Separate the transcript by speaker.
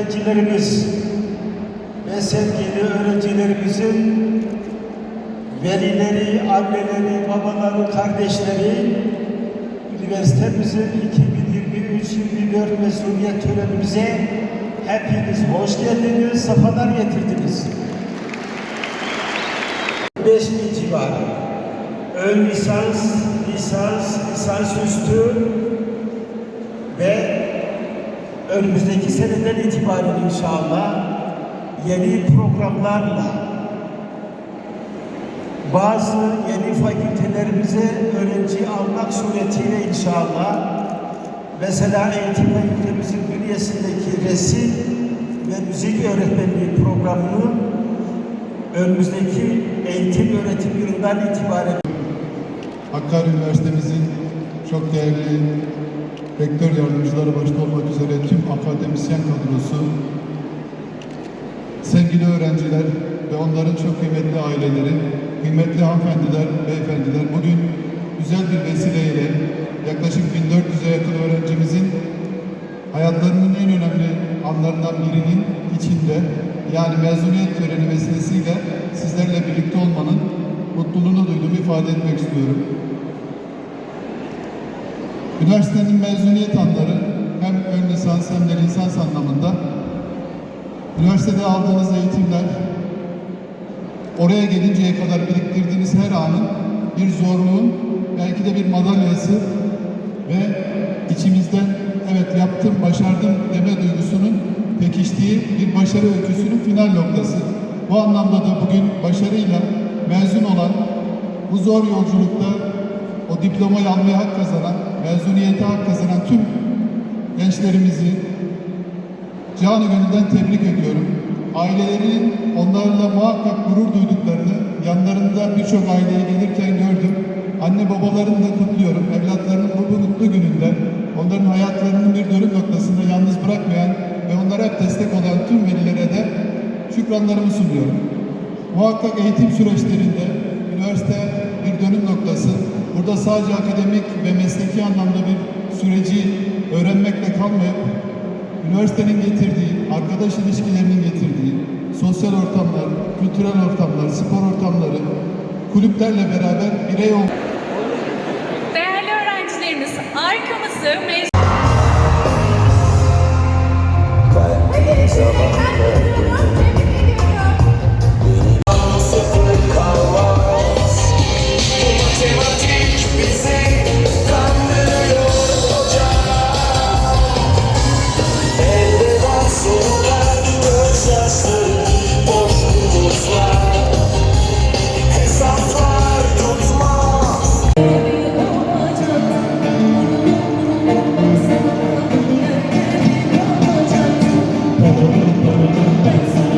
Speaker 1: öğrencilerimiz ve sevgili öğrencilerimizin velileri, anneleri, babaları, kardeşleri üniversitemizin 2023-2024 mesuliyet törenimize hepiniz hoş geldiniz, sefalar getirdiniz. 5 bin civarı ön lisans, lisans, lisans üstü ve önümüzdeki seneden itibaren inşallah yeni programlarla bazı yeni fakültelerimize öğrenci almak suretiyle inşallah mesela eğitim fakültemizin bünyesindeki resim ve müzik öğretmenliği programını önümüzdeki eğitim öğretim yılından itibaren
Speaker 2: Hakkari Üniversitemizin çok değerli rektör yardımcıları başta olmak üzere tüm akademisyen kadrosu, sevgili öğrenciler ve onların çok kıymetli aileleri, kıymetli hanımefendiler, beyefendiler bugün güzel bir vesileyle yaklaşık 1400'e yakın öğrencimizin hayatlarının en önemli anlarından birinin içinde yani mezuniyet töreni vesilesiyle sizlerle birlikte olmanın mutluluğunu duyduğumu ifade etmek istiyorum. Üniversitenin mezuniyet anları hem ön lisans hem de lisans anlamında üniversitede aldığınız eğitimler oraya gelinceye kadar biriktirdiğiniz her anın bir zorluğun belki de bir madalyası ve içimizden evet yaptım, başardım deme duygusunun pekiştiği bir başarı öyküsünün final noktası. Bu anlamda da bugün başarıyla mezun olan, bu zor yolculukta o diplomayı almaya hak kazanan, mezuniyete hak kazanan tüm gençlerimizi canı gönülden tebrik ediyorum. Ailelerinin onlarla muhakkak gurur duyduklarını yanlarında birçok aileye gelirken gördüm. Anne babalarını da kutluyorum. Evlatlarının bu, mutlu gününde onların hayatlarının bir dönüm noktasında yalnız bırakmayan ve onlara hep destek olan tüm velilere de şükranlarımı sunuyorum. Muhakkak eğitim süreçlerinde üniversite bir dönüm noktası. Burada sadece akademik ve anlamda bir süreci öğrenmekle kalmayıp üniversitenin getirdiği, arkadaş ilişkilerinin getirdiği sosyal ortamlar, kültürel ortamlar, spor ortamları, kulüplerle beraber birey olmak
Speaker 3: Değerli öğrencilerimiz arkamızı mezun
Speaker 4: Thank you.